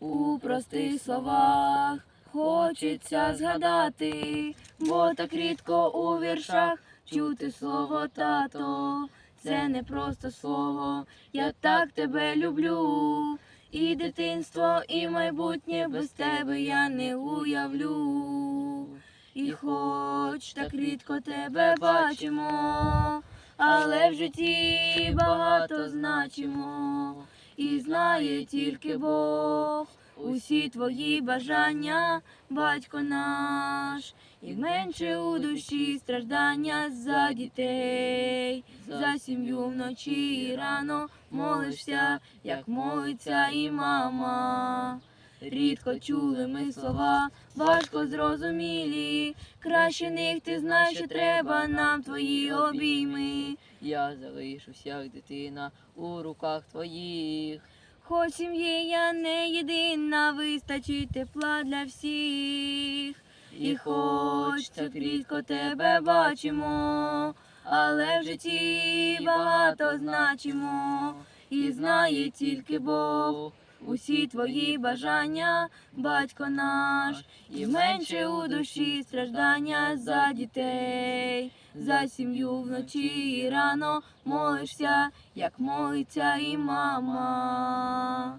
у простих словах. Хочеться згадати, бо так рідко у віршах чути слово тато. Це не просто слово, я так тебе люблю. І дитинство, і майбутнє без тебе я не уявлю. І хоч так рідко тебе бачимо, але в житті багато значимо, і знає тільки Бог усі твої бажання, батько наш, і менше у душі страждання за дітей, за сім'ю вночі і рано молишся, як молиться і мама. Рідко чули ми слова, важко зрозумілі. Краще них ти знаєш, що треба нам твої обійми. Я залишусь як дитина у руках твоїх. Хоч сім'ї я не єдина, вистачить тепла для всіх. І хоч так рідко тебе бачимо, але в житті багато значимо, і знає тільки Бог. Усі твої бажання, батько наш, і менше у душі страждання за дітей, за сім'ю вночі і рано молишся, як молиться і мама.